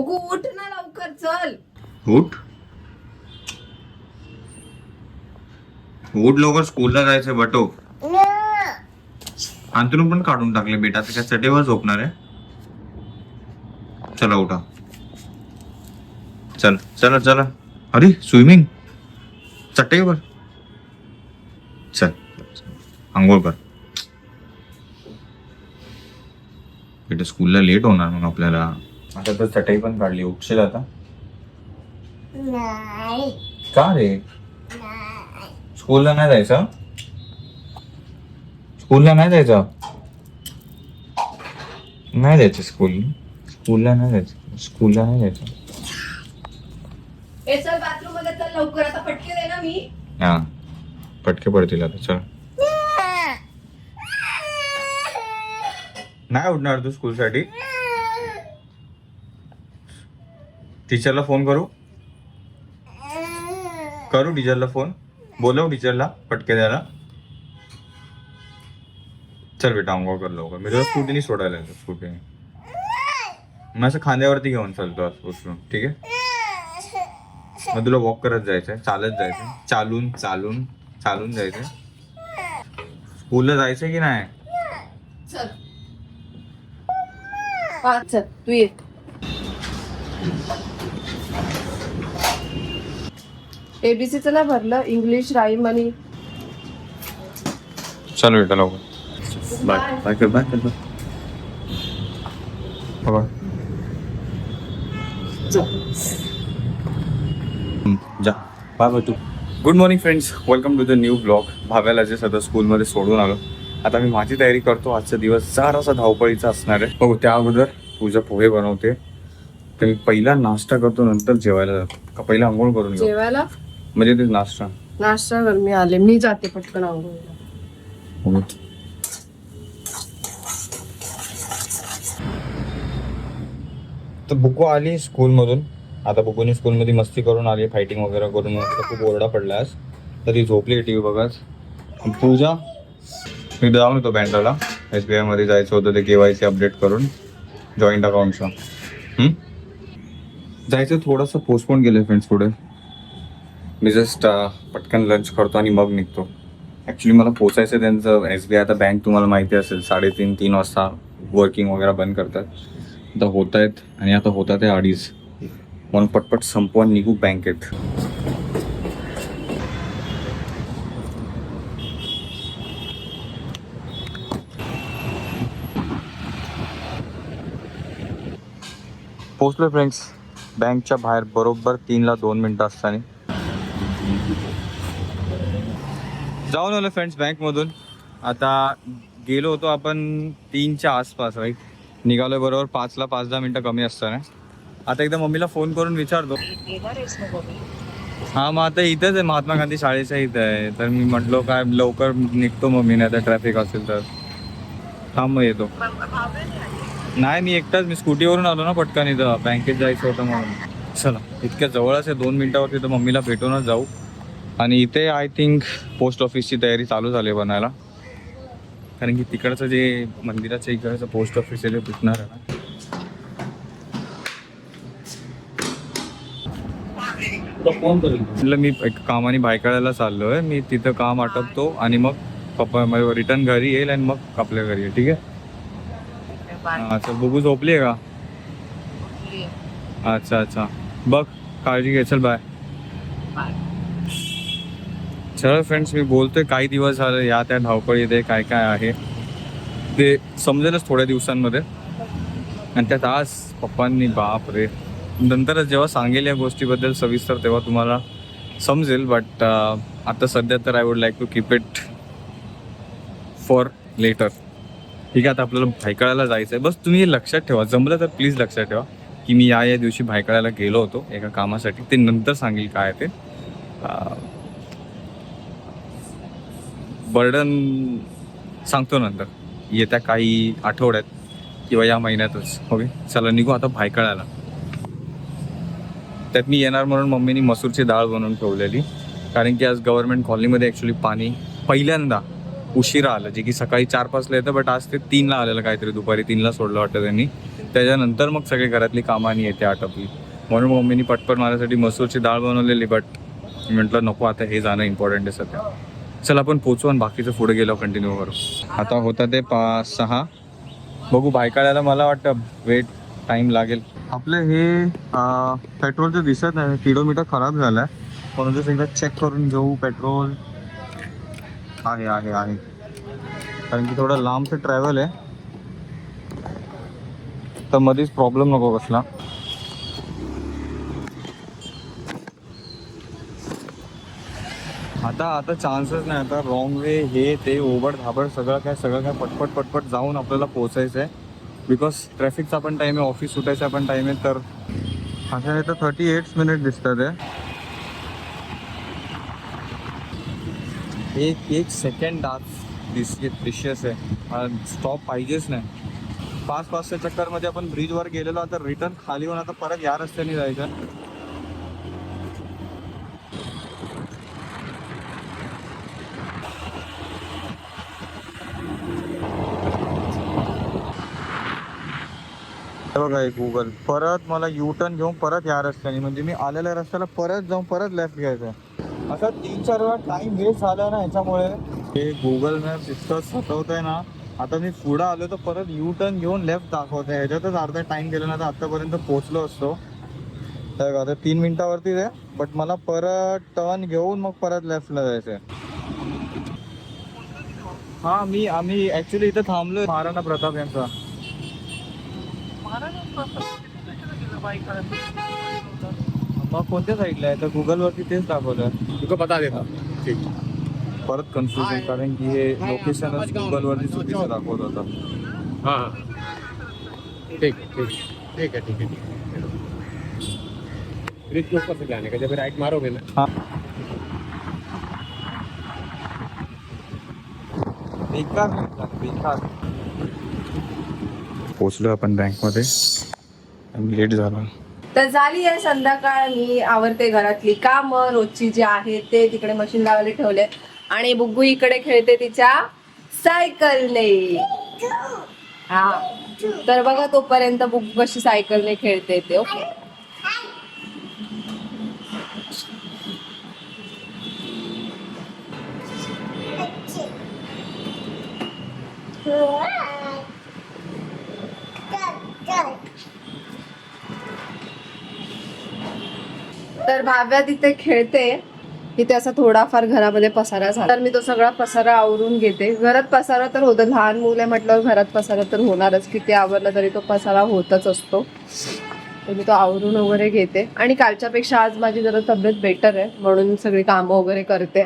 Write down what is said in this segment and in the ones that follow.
बघू उठ ना लवकर चल. उठ. उठ लवकर स्कूलला जायचंय बटो. अंतरून पण काढून टाकले बेटा. त्याच्या चटेवर झोपणार आहे. चला उठा. चल चला चला. अरे स्विमिंग चटईवर चल आंघोळ कर. बेटा स्कूलला लेट होणार मग आपल्याला. आता तर चटई पण काढली उठशील आता? नाही. का रे? स्कूलला नाही जायचं? स्कूलला नाही जायचं? नाही जायचं स्कूल? स्कूलला नाही जायचं? स्कूलला नाही जायचं? चल बाथरूममध्ये चल लवकर. आता पटके दे ना मी. हा. पटके पडतील आता चल. नाही उठणार तू स्कूलसाठी? टीचरला फोन करू? करू टीचरला फोन बोलव टीचरला पटके द्यायला चल बेटा अंघोळ कर लवकर. मी तुला स्कूटीने सोडायला येतो स्कूटीने मग असं खांद्यावरती घेऊन चालतो आज उचलून ठीक आहे? मग तुला वॉक करत जायचंय चालत जायचंय. चालून चालून चालून जायचंय. स्कूलला जायचंय की नाही? चल तू ये. एबीसीच ना भरलं इंग्लिश राईम आणि चल बेटा लवकर. बाय. बाय कर बाय कर बाय. जा. Bye bye Tu. Good morning friends welcome to the new blog भाव्याला जे सध्या स्कूलमध्ये सोडून आलो. आता मी माझी तयारी करतो. आजचा दिवस जरासा धावपळीचा असणार आहे. बघू त्या अगोदर पूजा पोहे बनवते. तर मी पहिला नाश्ता करतो नंतर जेवायला जातो. का पहिला आंघोळ करून जेवायला? म्हणजे ते नाश्ता नाश्ता कर मी आले. मी जाते पटकन आंघोळीला तर बुकू आली स्कूलमधून. आता बुकूनी स्कूलमध्ये मस्ती करून आली फायटिंग वगैरे करून. मस्त खूप ओरडा पडला आज तर ती झोपली टी व्ही बघत. पूजा मी जाऊन येतो बँकेला. एस बी आयमध्ये जायचं होतं ते के वाय सी अपडेट करून जॉईंट अकाउंटचं? जायचं थोडंसं पोस्टपोन केलं फ्रेंड्स पुढे. मी जस्ट uh, पटकन लंच करतो आणि मग निघतो. ॲक्च्युली मला पोचायचं त्यांचं एस बी आय आता बँक तुम्हाला माहिती असेल साडेतीन तीन वाजता वर्किंग वगैरे बंद करतात. आता होत आहेत आणि आता होतात आहे अडीच. म्हणून पटपट संपवून निघू बँकेत पोचलो फ्रेंड्स बँकच्या बाहेर बरोबर तीनला दोन मिनटं असताना. जाऊन आलो फ्रेंड्स बँकमधून आता गेलो होतो आपण तीनच्या आसपास राईट निघालो बरोबर पाचला पाच दहा मिनटं कमी असताना. आता एकदा मम्मीला फोन करून विचारतो. हा मग आता इथंच आहे महात्मा गांधी शाळेच्या इथं आहे. तर मी म्हटलो काय लवकर निघतो मम्मी नाही तर ट्रॅफिक असेल तर. थांब मग येतो. नाही मी एकटाच मी स्कूटीवरून आलो ना पटकन इथं. बँकेत जायचं होतं म्हणून. चला इतक्या जवळच आहे दोन मिनिटावरती तर मम्मीला भेटूनच जाऊ. आणि इथे आय थिंक पोस्ट ऑफिसची तयारी चालू झाली आहे बनायला. कारण की तिकडचं जे मंदिराच्या इकडचं पोस्ट ऑफिस आहे ते फुटणार आहे ना. म्हटलं मी एक कामाने बायकाळ्याला चाललोय. मी तिथं काम आटपतो आणि मग पप्पा रिटर्न घरी येईल आणि मग आपल्या घरी येईल. ठीक आहे? हा, अच्छा बघू झोपली आहे का? अच्छा अच्छा. बघ काळजी घे. चल बाय चला फ्रेंड्स मी बोलतोय काही दिवस झाले या त्या धावपळीमध्ये काय काय आहे. ते समजेलच थोड्या दिवसांमध्ये. आणि त्यात आज पप्पांनी बाप रे. नंतरच जेव्हा सांगेल या गोष्टीबद्दल सविस्तर तेव्हा तुम्हाला समजेल बट uh, आता सध्या तर I would like to keep it for later ठीक आहे आता आपल्याला भायखळ्याला जायचं आहे बस तुम्ही हे लक्षात ठेवा. जमलं तर प्लीज लक्षात ठेवा की मी या या दिवशी भायखळ्याला गेलो होतो एका कामासाठी. ते नंतर सांगेल काय ते. Uh, बर्डन सांगतो नंतर. येत्या काही आठवड्यात किंवा या महिन्यातच. ओके? चला निघू आता भायकळाला त्यात मी येणार म्हणून मम्मीनी मसूरची डाळ बनवून ठेवलेली. कारण की आज गव्हर्नमेंट कॉलनीमध्ये ॲक्च्युली पाणी पहिल्यांदा उशिरा आलं. जे की सकाळी चार पाचला येतं बट आज ते तीनला आलेलं काहीतरी. दुपारी तीनला सोडलं वाटतं त्यांनी. त्याच्यानंतर मग सगळी घरातली कामानी येते आटपली. म्हणून मम्मीनी पटपट माझ्यासाठी मसूरची डाळ बनवलेली बट म्हटलं नको आता हे जाणं इम्पॉर्टंट आहे सध्या. चल आपण पोचू आणि बाकीचं पुढे गेलो कंटिन्यू करू. आता होता ते पाच सहा. बघू बायकाळ्याला मला वाटतं वेट टाइम लागेल. आपलं हे पेट्रोलचं दिसत नाही किलोमीटर खराब झालाय. परंतु जसं एकदा चेक करून घेऊ पेट्रोल आहे आहे आहे. कारण की थोडं लांबचं ट्रॅव्हल आहे. तर मध्येच प्रॉब्लेम नको कसला. आता आता चान्सच नाही आता रॉंग वे हे ते ओबड धाबड सगळं काय सगळं काय पटपट पटपट जाऊन आपल्याला पोचायचं आहे बिकॉज ट्रॅफिकचा पण टाईम आहे ऑफिस सुटायचा पण टाईम आहे तर अशा इथं थर्टी एट मिनिट दिसतात आहे एक एक सेकंड आज दिस डिशियस आहे. स्टॉप पाहिजेच नाही. पाच पाचच्या चक्करमध्ये आपण ब्रिजवर गेलेलो आता रिटर्न खाली होऊन आता परत या रस्त्याने जायचं. हे आहे गुगल परत मला यू टर्न घेऊन परत या रस्त्याने. म्हणजे मी आलेल्या रस्त्याला परत जाऊन परत लेफ्ट घ्यायचं असा तीन चार वेळा टाइम वेस्ट झाला ना याच्यामुळे हे गुगल मॅप इतकं सतवत आहे ना. आता मी पुढं आलो तर परत यू टर्न घेऊन लेफ्ट दाखवत आहे ह्याच्यातच अर्धा टाइम गेला ना तर आतापर्यंत पोहोचलो असतो. तर आता तीन मिनिटावरतीच आहे. बट मला परत टर्न घेऊन मग परत लेफ्टला जायचं आहे हा मी आम्ही ऍक्च्युली इथं थांबलोय महाराणा प्रताप यांचा. मग कोणत्या साईडला आहे? तर गुगल वरती तेच दाखवलं. तुमको बता देता ठीक. परत कन्फ्युजन कारण की हे लोकेशनच गुगल वरती चुकीचं दाखवत होतं. हाँ हाँ. ठीक ठीक. ठीक है ठीक है ठीक है ब्रिज के ऊपर से जाने का जब राइट मारोगे ना. हा. बेकार बेकार. पोचलो आपण बँकमध्ये लेट झाला. तर झाली आहे संध्याकाळ मी आवरते घरातली कामं रोजची जी आहेत ते तिकडे मशीन लावायला ठेवले. आणि बुग्गू इकडे खेळते तिच्या सायकलने हा. तर बघा तोपर्यंत बुग्गू कशी सायकलने खेळते ते ओके तर भाव्या तिथे खेळते. तिथे असा थोडाफार घरामध्ये पसारा झाला. तर मी तो सगळा पसारा आवरून घेते. घरात पसारा तर होतं. लहान मुलं आहे म्हटल्यावर घरात पसारा तर होणारच. किती आवरला तरी तो पसारा होतच असतो. तर मी तो आवरून वगैरे घेते. आणि कालच्यापेक्षा आज माझी जरा तब्येत बेटर आहे. म्हणून सगळी कामं वगैरे करते.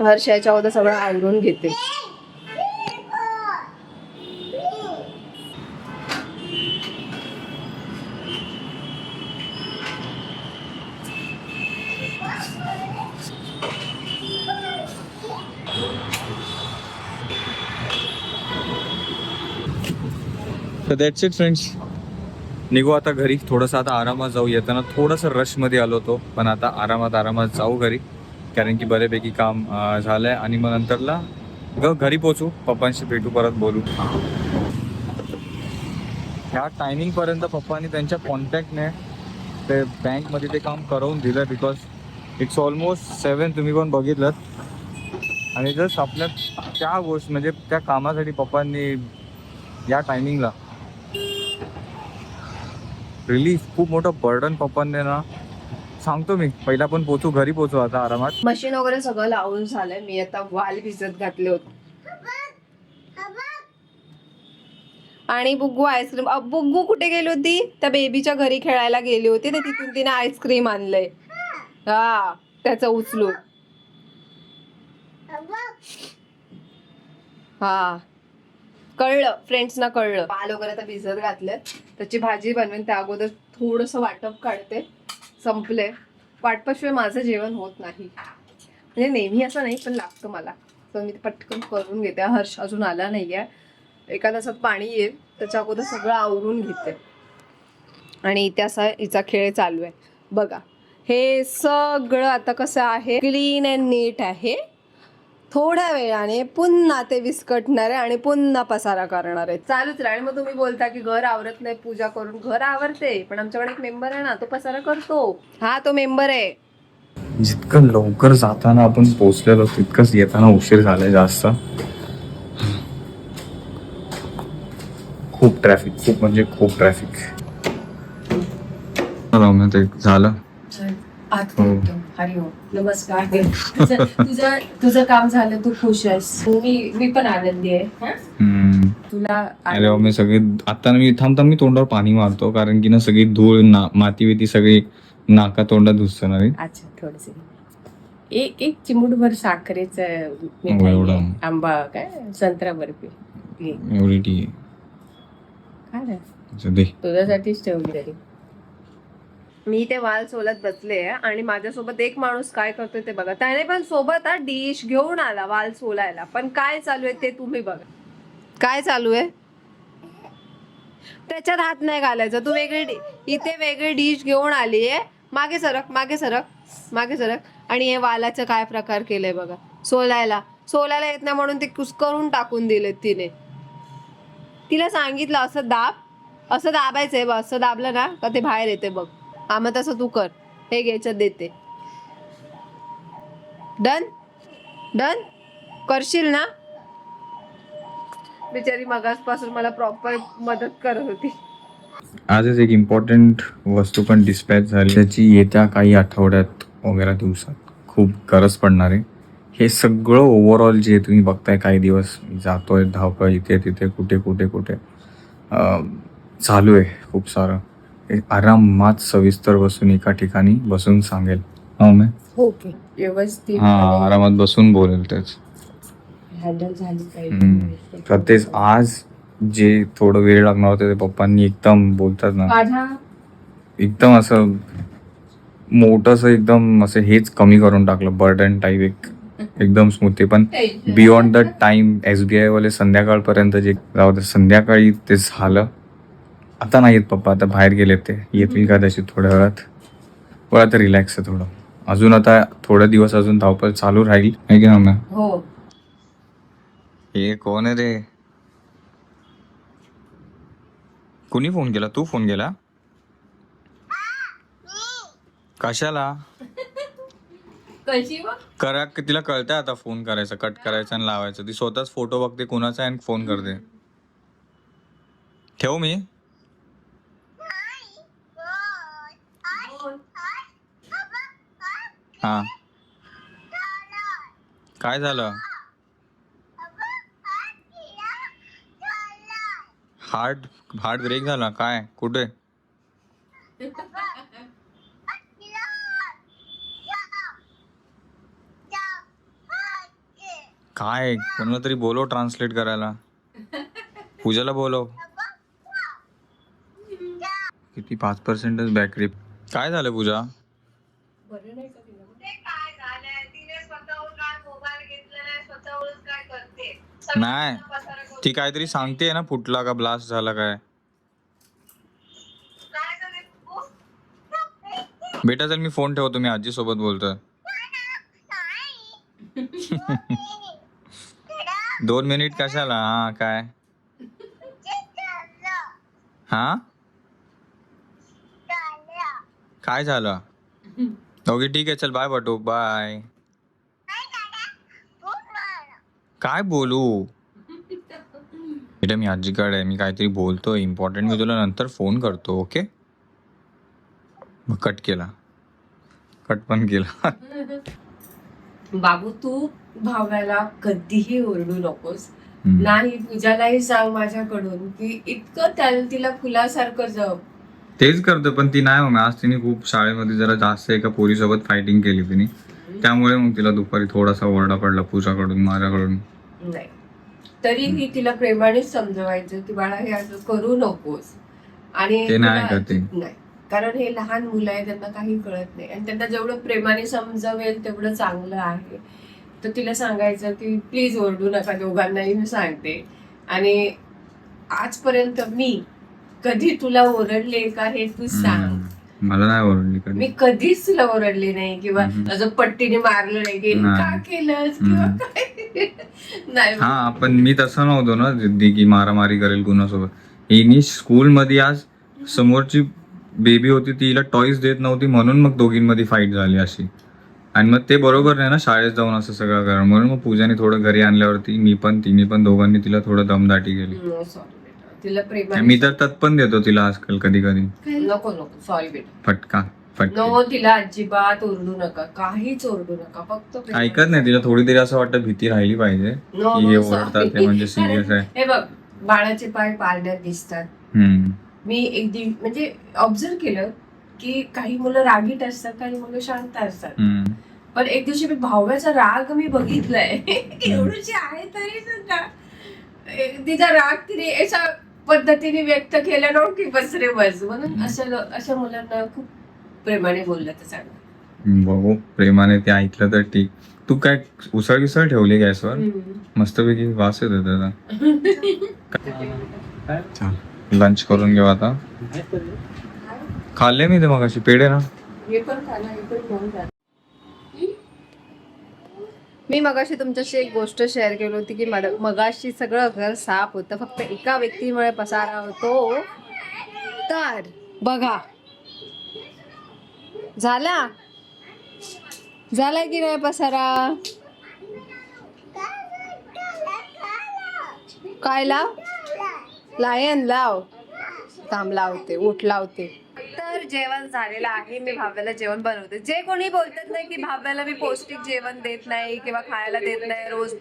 हर्षाच्या सगळं आवरून घेते. तर दॅट्स इट फ्रेंड्स निघू आता घरी. थोडंसं आता आरामात जाऊ. येताना थोडंसं रशमध्ये आलो होतो पण आता आरामात आरामात जाऊ घरी. कारण की बऱ्यापैकी काम झालं आहे आणि मग नंतरला ग घरी पोचू पप्पांशी भेटू परत बोलू. ह्या टायमिंगपर्यंत पप्पांनी त्यांच्या कॉन्टॅक्टने ते बँकमध्ये ते काम करवून दिलं बिकॉज इट्स ऑलमोस्ट सेवन तुम्ही पण बघितलं आणि जस्ट आपल्या त्या गोष्ट म्हणजे त्या कामासाठी पप्पांनी या टायमिंगला रिलीफ खूप मोठं बर्डन पप्पांनी ना. सांगतो मी पहिला पण पोचू घरी पोचू आता आरामात. मशीन वगैरे सगळं लावून झालंय मी आता वाल भिजत घातले होते. आणि बुग्गू आईस्क्रीम बुग्गू कुठे गेली होती? त्या बेबीच्या घरी खेळायला गेली होती तर तिथून तिने आईस्क्रीम आणलंय. हा त्याचं उचलून. हा. कळलं फ्रेंड्सना कळलं. पाल वगैरे आता भिजत घातलं त्याची भाजी बनवेन त्या अगोदर थोडंसं वाटप काढते. संपले. वाटपाशिवाय माझं जेवण होत नाही. म्हणजे नेहमी असं नाही पण लागतं मला. तर मी ते पटकन करून घेते. हर्ष अजून आला नाही आहे एका तासात पाणी येईल. त्याच्या अगोदर सगळं आवरून घेते. आणि इथे असा हिचा खेळ चालू आहे. बघा. हे सगळं आता कसं आहे? क्लीन अँड नीट आहे. थोड्या वेळाने पुन्हा ते विस्कटणार आहे आणि पुन्हा पसारा करणार आहे चालूच राहा आणि मग तुम्ही बोलता की घर आवरत नाही पूजा करून घर आवरते पण आमच्याकडे एक मेंबर आहे ना तो पसारा करतो. हा तो मेंबर आहे. जितकं लवकर जाताना आपण पोहोचलेलो तितकंच येताना उशीर झालाय जास्त. खूप ट्रॅफिक खूप म्हणजे खूप ट्रॅफिक झालं. आत हो. बोलतो. हरी ओम. नमस्कार तुझं तुझं- तुझं काम झालं तू खुश आहेस मी मी पण आनंदी आहे हं? हम्म. तुला अरे बाबा, मी सगळी आता मी थांब थांब मी तोंडावर पाणी मारतो कारण की ना सगळी धूळ ना माती बिती सगळी नाका तोंडात घुसतं ना रे अच्छा थोडस एक एक चिमूटभर साखरेच हो, मिठाई एवढं. आहे. आंबा काय संत्रा बर्फी. एवढी दे तुझ्यासाठीच ठेवली तरी मी ते वाल सोलत बसले आणि माझ्यासोबत एक माणूस काय करतोय ते बघा. त्याने पण सोबत हा डिश घेऊन आला वाल सोलायला. पण काय चालू आहे ते तुम्ही बघा. काय चालू आहे? त्याच्यात हात नाही घालायचं. तू वेगळी इथे वेगळी डिश घेऊन आली आहे. मागे सरक मागे सरक मागे सरक. आणि हे वालाचं काय प्रकार केलंय बघा. सोलायला. सोलायला येत नाही म्हणून ते कुस्करून टाकून दिले तिने. तिला सांगितलं असं दाब. असं दाबायचंय बघ. असं दाबलं ना का ते बाहेर येते बघ. हा तसं तू कर. हे घ्यायच्या देते. डन? डन? करशील ना? बिचारी मगासपासून मला प्रॉपर मदत करत होती. आजच एक इम्पॉर्टंट वस्तू पण डिस्पॅच झाली. त्याची येत्या काही आठवड्यात वगैरे दिवसात खूप गरज पडणार आहे. हे सगळं ओव्हरऑल जे तुम्ही बघताय काही दिवस जातोय धावपळ इथे तिथे कुठे कुठे कुठे चालू आहे खूप सारं. आरामात सविस्तर बसून एका ठिकाणी बसून सांगेल. हो मी ओके. व्यवस्थित. हा आरामात बसून बोलेल हँडल झाली. पाहिजे. तर तेच आज जे थोडं वेळ लागणार होतं ते पप्पांनी एकदम बोलतात ना. एकदम असं मोठंसं एकदम असं हेच कमी करून टाकलं. बर्डन टाईप एक एकदम स्मूथ. ते पण beyond the time S B वाले संध्याकाळपर्यंत जे जाऊ दे संध्याकाळी ते झालं. आता नाही येत पप्पा आता बाहेर गेलेत ते. येतील कदाचित थोड्या वेळात. पण आता रिलॅक्स आहे थोडं. अजून आता थोडे दिवस अजून धावपळ चालू राहील. आहे की ना हो. हे कोण आहे रे? कुणी फोन केला? तू फोन केला? कशाला? करा तिला कळतंय आता फोन करायचा कट करायचा आणि लावायचा. ती स्वतःच फोटो बघते कुणाचा आहे आणि फोन करते. ठेवू मी? हा. काय झालं? हार्ट हार्ट ब्रेक झाला काय? कुठे? काय? कोणाला तरी बोलव ट्रान्सलेट करायला. पूजाला बोलव. किती पाच पर्सेंटच बॅकरी काय झालं पूजा? नाही. ती काहीतरी सांगते ना फुटला का ब्लास्ट झाला काय? बेटा चल मी फोन ठेवतो मी आजी सोबत बोलतोय. दोन मिनिट कशाला? हा काय? हा? काय झालं? ओके ठीक आहे चल बाय बटू. बाय काय बोलू? बेटा मी आजीकडे मी काहीतरी बोलतोय. इम्पॉर्टंट मी तुला नंतर फोन करतो ओके मग कट केला. कट पण केला. बाबू तू भावनाला कधीही ओरडू नकोस. नाही पूजालाही सांग माझ्याकडून की इतकं त्याला तिला फुलासारखं जप तेच करतो पण ती नाही मग. आज तिने खूप शाळेमध्ये जरा जास्त एका पोरीसोबत फायटिंग केली तिने. त्यामुळे मग तिला दुपारी थोडासा ओरडा पडला पूजाकडून माझ्याकडून. नाही. तरीही तिला प्रेमानेच समजवायचं की बाळा हे असं करू नकोस. आणि ते नाही कारण हे लहान मुलं आहे त्यांना काही कळत नाही. आणि त्यांना जेवढं प्रेमाने समजवेल तेवढं चांगलं आहे. तर तिला सांगायचं की प्लीज ओरडू नका दोघांनाही मी सांगते. आणि आजपर्यंत मी कधी तुला ओरडले का हे तू सांग. हम्म. मला नाही ओरडली कधी. मी कधीच तुला ओरडले नाही. किंवा हम्म. असं पट्टीने मारलं नाही की. का केलंस? किंवा हम्म. काय नाही. हा पण मी तसं नव्हतो ना जिद्दी की मारामारी करेल कुणासोबत. हिनी स्कूल मध्ये आज समोरची बेबी होती तिला टॉईस देत नव्हती म्हणून मग दोघींमध्ये फाईट झाली अशी. आणि मग ते बरोबर नाही ना शाळेत जाऊन असं सगळं करा म्हणून मग पूजाने थोडं घरी आणल्यावरती मी पण तिने पण दोघांनी तिला थोडं दमदाटी केली. तिला मी तर तत पण देतो तिला आजकाल कधी कधी. नको नको. सॉरी बेटा. फटका. नो तिला अजिबात ओरडू नका. काहीच ओरडू नका. फक्त ऐकत नाही तिला. थोडी तरी असं वाटतं भीती राहिली पाहिजे की हे ओरडतात. ते म्हणजे सिरियस आहे. हे बघ बाळाचे पाय पारड्यात दिसतात. मी एक दिव म्हणजे ऑब्झर्व केलं की काही मुलं रागीट असतात काही मुलं शांत असतात. पण एक दिवशी मी भाव्याचा राग मी बघितलाय. एवढीची आहे तरी सुद्धा तिचा राग तिने अशा पद्धतीने व्यक्त केला ना की बस. म्हणून अशा अशा मुलांना खूप प्रेमाने बोललं तर चांगलं बघू. प्रेमाने ते ऐकलं तर ठीक. तू काय उसळ विसळ ठेवली गॅसवर मस्तपैकी वास येतो त्याचा. लंच करून घेऊ आता. खाल्ले मी ते मग अशी पेढे ना. मी मगाशी तुमच्याशी एक गोष्ट शेअर केली होती की मगाशी सगळं घर साफ होतं. फक्त एका व्यक्तीमुळे पसारा होतो. तर बघा झाला? झाला की नाही पसारा? काय लाव? लायन लाव. थांब लावते उठ लावते. जेवण झालेलं आहे मी भाव्याला जेवण बनवते. जे कोणी बोलतात नाही की भाव्याला मी पौष्टिक जेवण देत नाही किंवा खायला देत नाही रोज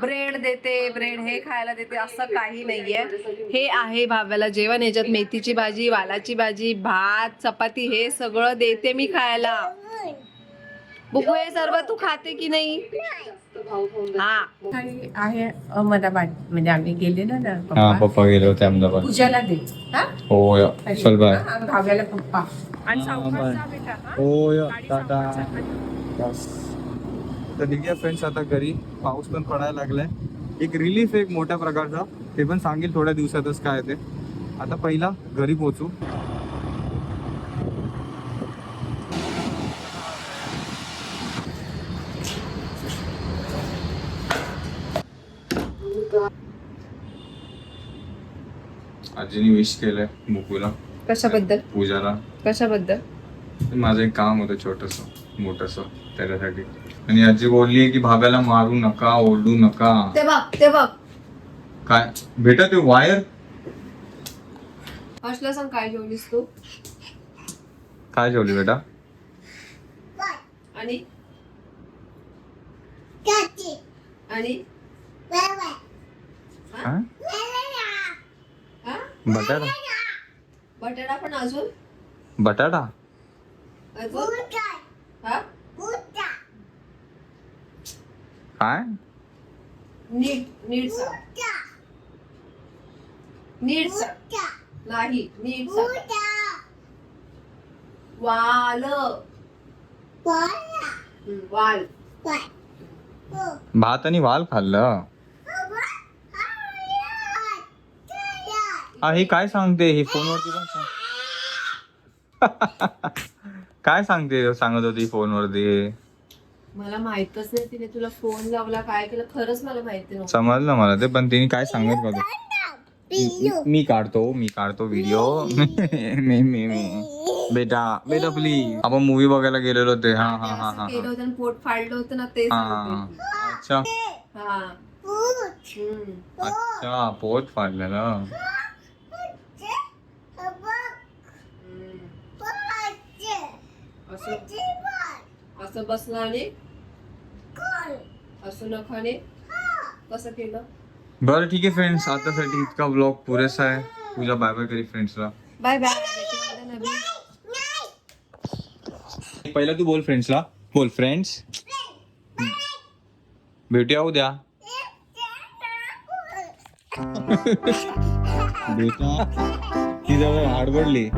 ब्रेड देते ब्रेड हे खायला देते असं काही नाहीये. हे आहे भाव्याला जेवण. याच्यात मेथीची भाजी वालाची भाजी भात चपाती हे सगळं देते मी खायला. बुकू हे सर्व तू खाते की नाही? हा. आहे अहमदाबाद. म्हणजे आम्ही गेलेलो ना हा पप्पा. पप्पा गेले होते अहमदाबाद. पूजाला दे. हा? हो या चल बाय. हा, भाव्याला पप्पा. आणि सावकाश जा बेटा, हा? हो या टाटा. तर निघूया फ्रेंड्स आता घरी. पाऊस पण पडायला लागलाय. एक रिलीफ एक मोठ्या प्रकारचा. ते पण सांगेल थोड्या दिवसातच काय ते. आता पहिला घरी पोहोचू. आजीने विश केलंय बुकूला कशाबद्दल? पूजाला. कशाबद्दल? माझं एक काम होतं छोटस मोठस त्याच्यासाठी. आणि आजी बोलली की भाव्याला मारू नका ओरडू नका. ते बघ ते बघ. काय? बेटा ते वायर हर्षला सांग काय जेवलीस तू? काय जेवली बेटा? आणि? आणि? काय हा? बटाटा? बटाटा पण अजून? बटाटा? अजून? हा? काय? नीट नीट सांग नीट सांग नाही नीट सांग वाल. हम्म, वाल. भात आणि वाल खाल्लं? हा हे काय सांगते? हे फोनवरती पण सांग. काय सांगते सांगत होती फोनवरती? मला माहितच नाही तिने तुला फोन लावला काय केलं? खरंच मला माहिती नव्हतं. समजलं मला ते पण तिने काय सांगत होतं? मी- मी काढतो मी काढतो व्हिडिओ मी मी मी. बेटा बेटा प्लीज आपण मूवी बघायला गेलेलो ते हा हा हा असं हा. केलं होतं आणि पोट फाडलं होतं ना ते हा. सांगते. अच्छा. हा. हम्म. अच्छा पोट फाडलेलं. असं असं बसलं आणि असं नखाने कसं केलं? बरं ठीक आहे फ्रेंड्स आतासाठी इतका ब्लॉग पुरेसा आहे. तुझ्या बाय बाय करी फ्रेंड्सला बाय बाय पहिला तू बोल फ्रेंड्सला बोल फ्रेंड्स भेटूया उद्या. बेटा ती जवळ हाडबडली